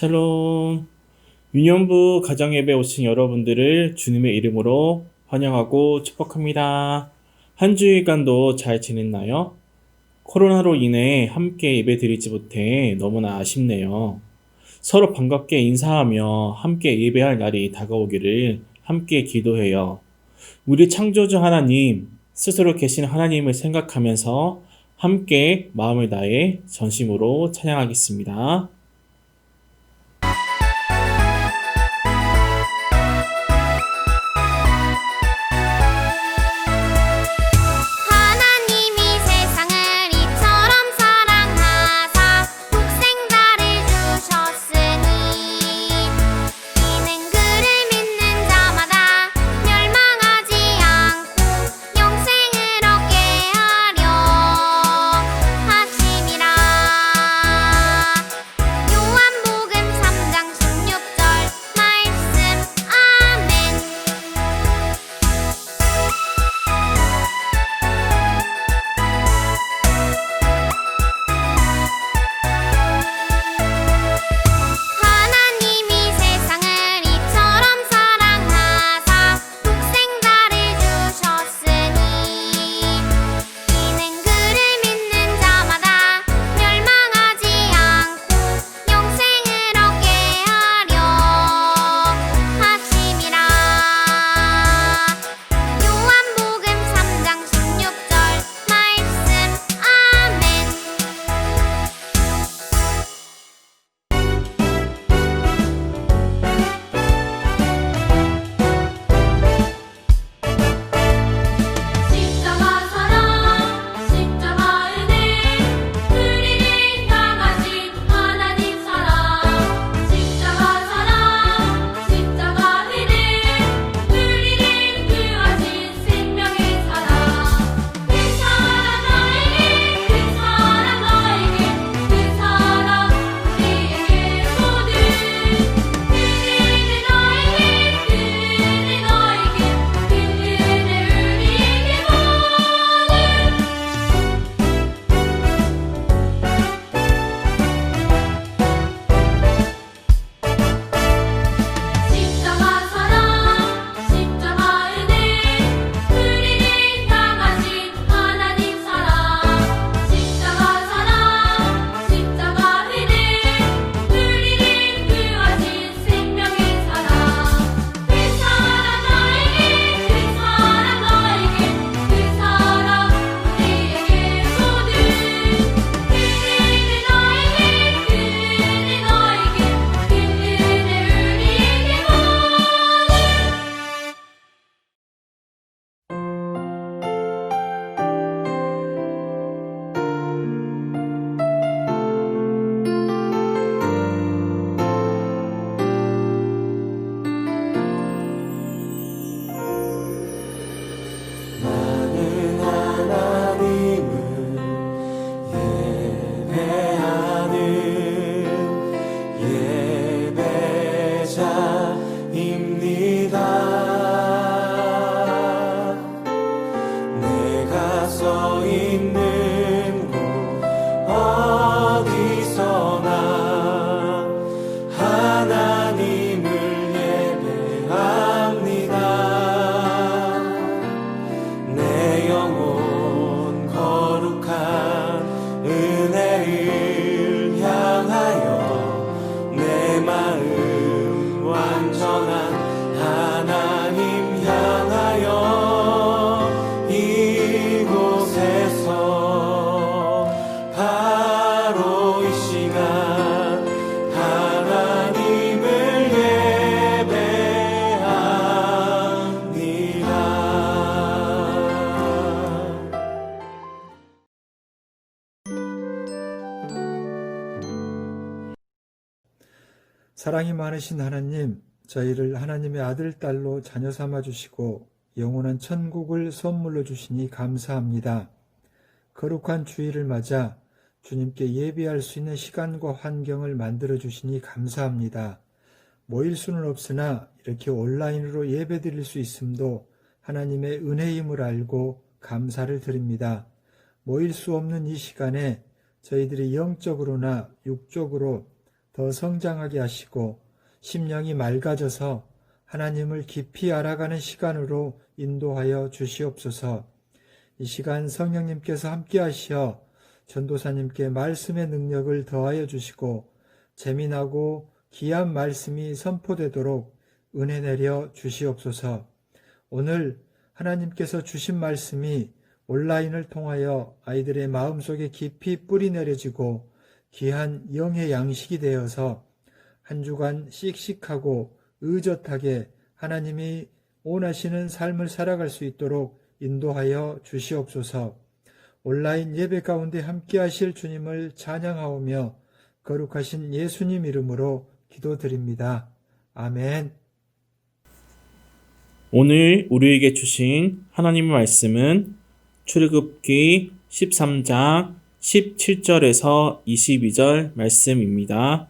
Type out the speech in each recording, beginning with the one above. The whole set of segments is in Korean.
샬롬. 유년부 가정예배 오신 여러분들을 주님의 이름으로 환영하고 축복합니다. 한 주일간도 잘 지냈나요? 코로나로 인해 함께 예배 드리지 못해 너무나 아쉽네요. 서로 반갑게 인사하며 함께 예배할 날이 다가오기를 함께 기도해요. 우리 창조주 하나님, 스스로 계신 하나님을 생각하면서 함께 마음을 다해 전심으로 찬양하겠습니다. 사랑이 많으신 하나님, 저희를 하나님의 아들, 딸로 자녀 삼아 주시고 영원한 천국을 선물로 주시니 감사합니다. 거룩한 주일을 맞아 주님께 예배할 수 있는 시간과 환경을 만들어 주시니 감사합니다. 모일 수는 없으나 이렇게 온라인으로 예배 드릴 수 있음도 하나님의 은혜임을 알고 감사를 드립니다. 모일 수 없는 이 시간에 저희들이 영적으로나 육적으로 더 성장하게 하시고 심령이 맑아져서 하나님을 깊이 알아가는 시간으로 인도하여 주시옵소서. 이 시간 성령님께서 함께 하시어 전도사님께 말씀의 능력을 더하여 주시고 재미나고 귀한 말씀이 선포되도록 은혜 내려 주시옵소서. 오늘 하나님께서 주신 말씀이 온라인을 통하여 아이들의 마음속에 깊이 뿌리 내려지고 귀한 영의 양식이 되어서 한 주간 씩씩하고 의젓하게 하나님이 원하시는 삶을 살아갈 수 있도록 인도하여 주시옵소서. 온라인 예배 가운데 함께 하실 주님을 찬양하오며 거룩하신 예수님 이름으로 기도드립니다. 아멘. 오늘 우리에게 주신 하나님의 말씀은 출애굽기 13장 17절에서 22절 말씀입니다.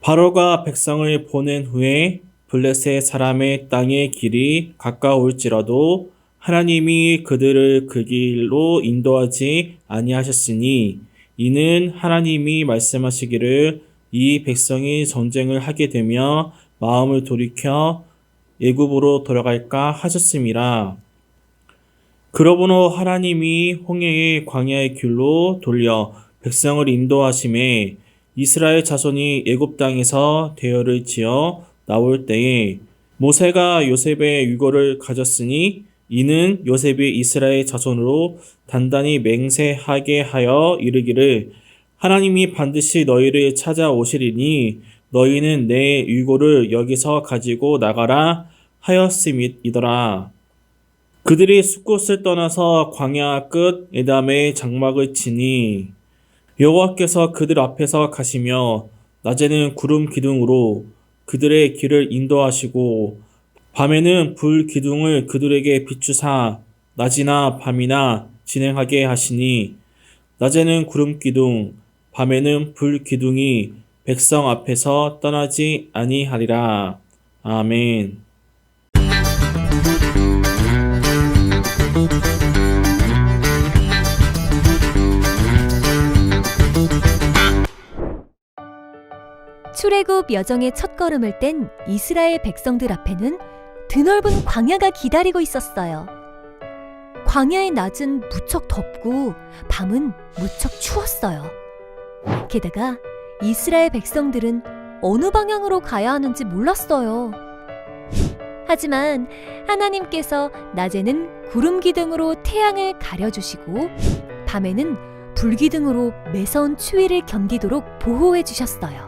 바로가 백성을 보낸 후에 블레셋 사람의 땅의 길이 가까울지라도 하나님이 그들을 그 길로 인도하지 아니하셨으니 이는 하나님이 말씀하시기를 이 백성이 전쟁을 하게 되며 마음을 돌이켜 애굽으로 돌아갈까 하셨음이라. 그러므로 하나님이 홍해의 광야의 길로 돌려 백성을 인도하심에 이스라엘 자손이 애굽 땅에서 대열을 지어 나올 때에 모세가 요셉의 유고를 가졌으니 이는 요셉이 이스라엘 자손으로 단단히 맹세하게 하여 이르기를 하나님이 반드시 너희를 찾아오시리니 너희는 내 유고를 여기서 가지고 나가라 하였음이더라. 그들이 숲곳을 떠나서 광야 끝 에담에 장막을 치니 여호와께서 그들 앞에서 가시며 낮에는 구름 기둥으로 그들의 길을 인도하시고 밤에는 불 기둥을 그들에게 비추사 낮이나 밤이나 진행하게 하시니 낮에는 구름 기둥 밤에는 불 기둥이 백성 앞에서 떠나지 아니하리라. 아멘. 출애굽 여정의 첫걸음을 뗀 이스라엘 백성들 앞에는 드넓은 광야가 기다리고 있었어요. 광야의 낮은 무척 덥고 밤은 무척 추웠어요. 게다가 이스라엘 백성들은 어느 방향으로 가야 하는지 몰랐어요. 하지만 하나님께서 낮에는 구름 기둥으로 태양을 가려주시고 밤에는 불 기둥으로 매서운 추위를 견디도록 보호해 주셨어요.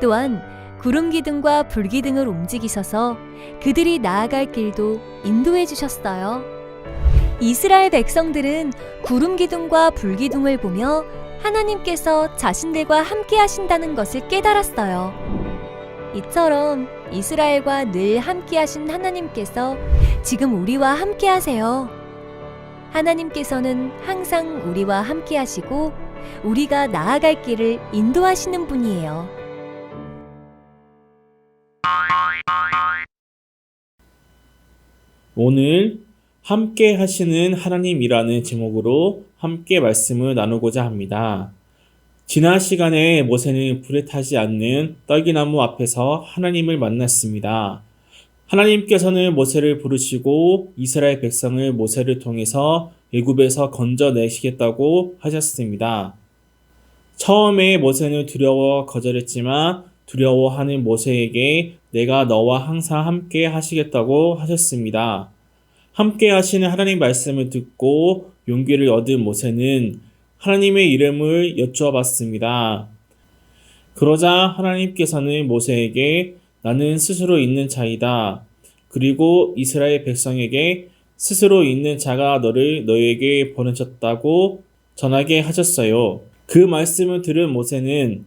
또한 구름 기둥과 불 기둥을 움직이셔서 그들이 나아갈 길도 인도해 주셨어요. 이스라엘 백성들은 구름 기둥과 불 기둥을 보며 하나님께서 자신들과 함께 하신다는 것을 깨달았어요. 이처럼 이스라엘과 늘 함께 하신 하나님께서 지금 우리와 함께 하세요. 하나님께서는 항상 우리와 함께 하시고 우리가 나아갈 길을 인도하시는 분이에요. 오늘 함께 하시는 하나님이라는 제목으로 함께 말씀을 나누고자 합니다. 지난 시간에 모세는 불에 타지 않는 떨기나무 앞에서 하나님을 만났습니다. 하나님께서는 모세를 부르시고 이스라엘 백성을 모세를 통해서 애굽에서 건져내시겠다고 하셨습니다. 처음에 모세는 두려워 거절했지만 두려워하는 모세에게 내가 너와 항상 함께 하시겠다고 하셨습니다. 함께 하시는 하나님 말씀을 듣고 용기를 얻은 모세는 하나님의 이름을 여쭈어봤습니다. 그러자 하나님께서는 모세에게 나는 스스로 있는 자이다. 그리고 이스라엘 백성에게 스스로 있는 자가 너를 너에게 보내셨다고 전하게 하셨어요. 그 말씀을 들은 모세는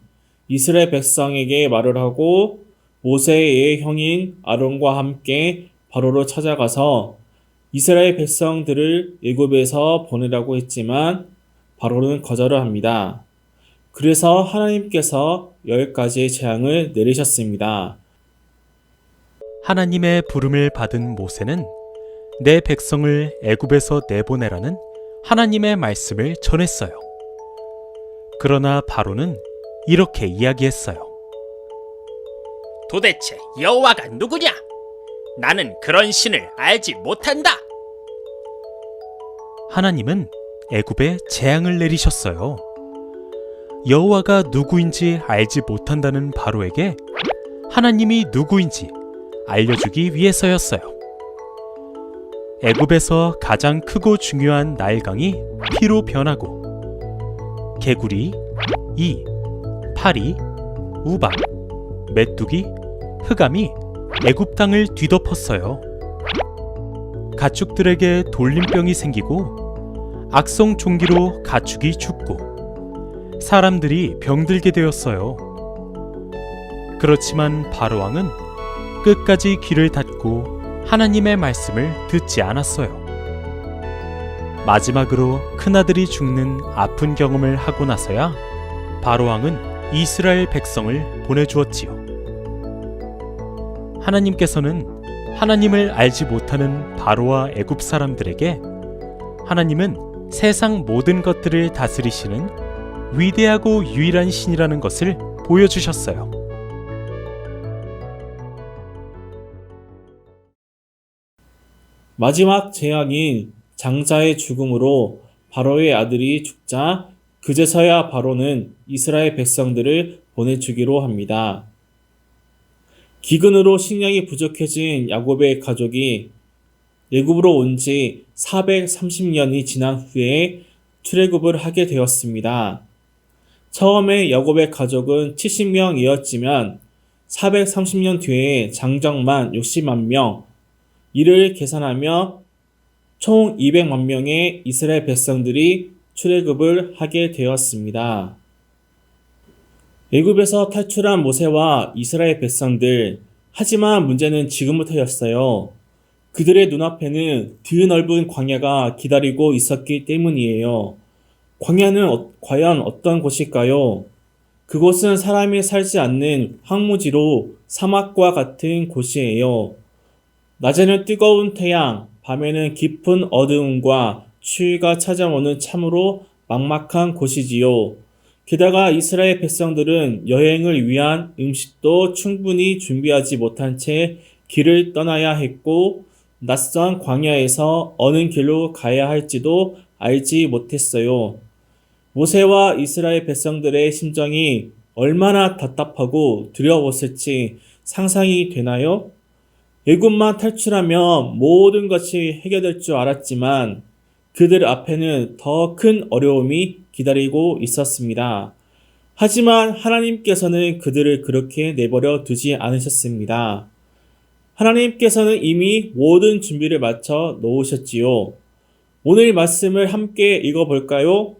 이스라엘 백성에게 말을 하고 모세의 형인 아론과 함께 바로로 찾아가서 이스라엘 백성들을 애굽에서 보내라고 했지만 바로는 거절을 합니다. 그래서 하나님께서 열 가지의 재앙을 내리셨습니다. 하나님의 부름을 받은 모세는 내 백성을 애굽에서 내보내라는 하나님의 말씀을 전했어요. 그러나 바로는 이렇게 이야기했어요. 도대체 여호와가 누구냐? 나는 그런 신을 알지 못한다. 하나님은 애굽에 재앙을 내리셨어요. 여호와가 누구인지 알지 못한다는 바로에게 하나님이 누구인지 알려주기 위해서였어요. 애굽에서 가장 크고 중요한 나일강이 피로 변하고 개구리, 이, 파리, 우박, 메뚜기, 흑암이 애굽 땅을 뒤덮었어요. 가축들에게 돌림병이 생기고 악성 종기로 가축이 죽고 사람들이 병들게 되었어요. 그렇지만 바로 왕은 끝까지 귀를 닫고 하나님의 말씀을 듣지 않았어요. 마지막으로 큰아들이 죽는 아픈 경험을 하고 나서야 바로 왕은 이스라엘 백성을 보내주었지요. 하나님께서는 하나님을 알지 못하는 바로와 애굽 사람들에게 하나님은 세상 모든 것들을 다스리시는 위대하고 유일한 신이라는 것을 보여주셨어요. 마지막 재앙인 장자의 죽음으로 바로의 아들이 죽자 그제서야 바로는 이스라엘 백성들을 보내주기로 합니다. 기근으로 식량이 부족해진 야곱의 가족이 애굽으로 온 지 430년이 지난 후에 출애굽을 하게 되었습니다. 처음에 야곱의 가족은 70명이었지만 430년 뒤에 장정만 60만 명, 이를 계산하며 총 200만 명의 이스라엘 백성들이 출애굽을 하게 되었습니다. 애굽에서 탈출한 모세와 이스라엘 백성들, 하지만 문제는 지금부터였어요. 그들의 눈앞에는 드넓은 광야가 기다리고 있었기 때문이에요. 광야는 어- 과연 어떤 곳일까요? 그곳은 사람이 살지 않는 황무지로 사막과 같은 곳이에요. 낮에는 뜨거운 태양, 밤에는 깊은 어두움과 추위가 찾아오는 참으로 막막한 곳이지요. 게다가 이스라엘 백성들은 여행을 위한 음식도 충분히 준비하지 못한 채 길을 떠나야 했고, 낯선 광야에서 어느 길로 가야 할지도 알지 못했어요. 모세와 이스라엘 백성들의 심정이 얼마나 답답하고 두려웠을지 상상이 되나요? 애굽만 탈출하면 모든 것이 해결될 줄 알았지만 그들 앞에는 더 큰 어려움이 기다리고 있었습니다. 하지만 하나님께서는 그들을 그렇게 내버려 두지 않으셨습니다. 하나님께서는 이미 모든 준비를 마쳐 놓으셨지요. 오늘 말씀을 함께 읽어볼까요?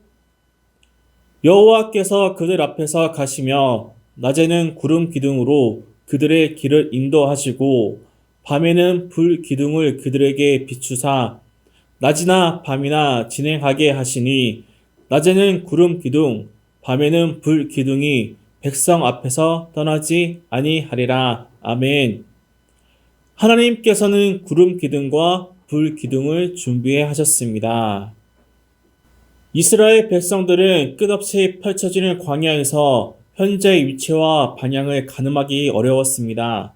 여호와께서 그들 앞에서 가시며 낮에는 구름 기둥으로 그들의 길을 인도하시고 밤에는 불 기둥을 그들에게 비추사 낮이나 밤이나 진행하게 하시니 낮에는 구름 기둥 밤에는 불 기둥이 백성 앞에서 떠나지 아니하리라 아멘. 하나님께서는 구름 기둥과 불 기둥을 준비해 하셨습니다. 이스라엘 백성들은 끝없이 펼쳐지는 광야에서 현재 위치와 방향을 가늠하기 어려웠습니다.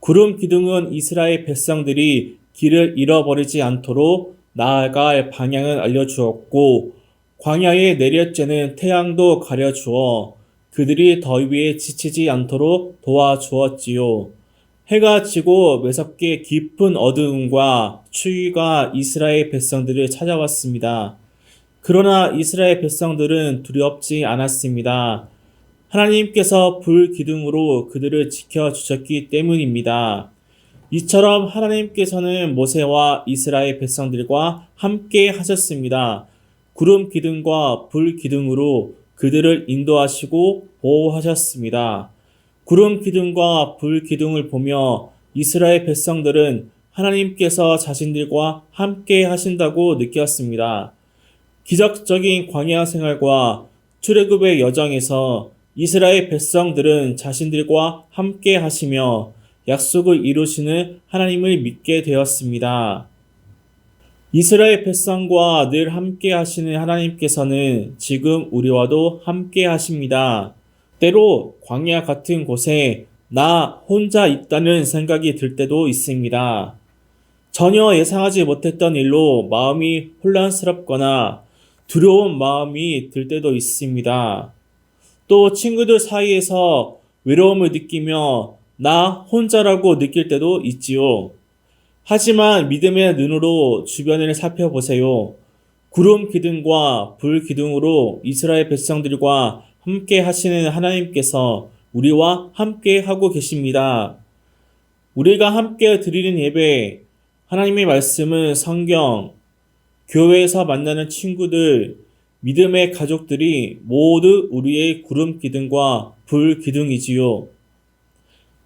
구름 기둥은 이스라엘 백성들이 길을 잃어버리지 않도록 나아갈 방향을 알려주었고, 광야에 내려쬐는 태양도 가려주어 그들이 더위에 지치지 않도록 도와주었지요. 해가 지고 매섭게 깊은 어두움과 추위가 이스라엘 백성들을 찾아왔습니다. 그러나 이스라엘 백성들은 두렵지 않았습니다. 하나님께서 불 기둥으로 그들을 지켜 주셨기 때문입니다. 이처럼 하나님께서는 모세와 이스라엘 백성들과 함께 하셨습니다. 구름 기둥과 불 기둥으로 그들을 인도하시고 보호하셨습니다. 구름 기둥과 불 기둥을 보며 이스라엘 백성들은 하나님께서 자신들과 함께 하신다고 느꼈습니다. 기적적인 광야 생활과 출애굽의 여정에서 이스라엘 백성들은 자신들과 함께 하시며 약속을 이루시는 하나님을 믿게 되었습니다. 이스라엘 백성과 늘 함께 하시는 하나님께서는 지금 우리와도 함께 하십니다. 때로 광야 같은 곳에 나 혼자 있다는 생각이 들 때도 있습니다. 전혀 예상하지 못했던 일로 마음이 혼란스럽거나 두려운 마음이 들 때도 있습니다. 또 친구들 사이에서 외로움을 느끼며 나 혼자라고 느낄 때도 있지요. 하지만 믿음의 눈으로 주변을 살펴보세요. 구름 기둥과 불 기둥으로 이스라엘 백성들과 함께 하시는 하나님께서 우리와 함께 하고 계십니다. 우리가 함께 드리는 예배, 하나님의 말씀은 성경, 교회에서 만나는 친구들, 믿음의 가족들이 모두 우리의 구름 기둥과 불 기둥이지요.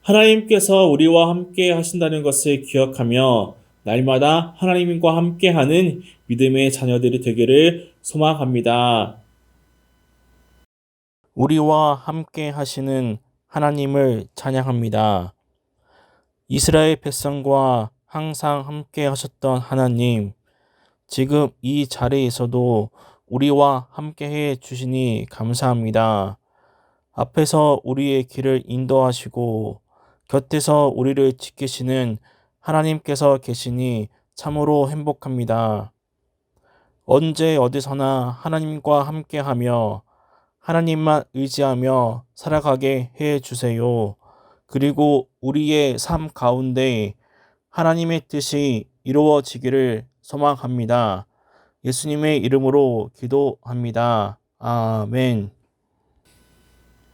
하나님께서 우리와 함께 하신다는 것을 기억하며 날마다 하나님과 함께 하는 믿음의 자녀들이 되기를 소망합니다. 우리와 함께 하시는 하나님을 찬양합니다. 이스라엘 백성과 항상 함께 하셨던 하나님, 지금 이 자리에서도 우리와 함께 해 주시니 감사합니다. 앞에서 우리의 길을 인도하시고 곁에서 우리를 지키시는 하나님께서 계시니 참으로 행복합니다. 언제 어디서나 하나님과 함께하며 하나님만 의지하며 살아가게 해 주세요. 그리고 우리의 삶 가운데 하나님의 뜻이 이루어지기를 소망합니다. 예수님의 이름으로 기도합니다. 아멘.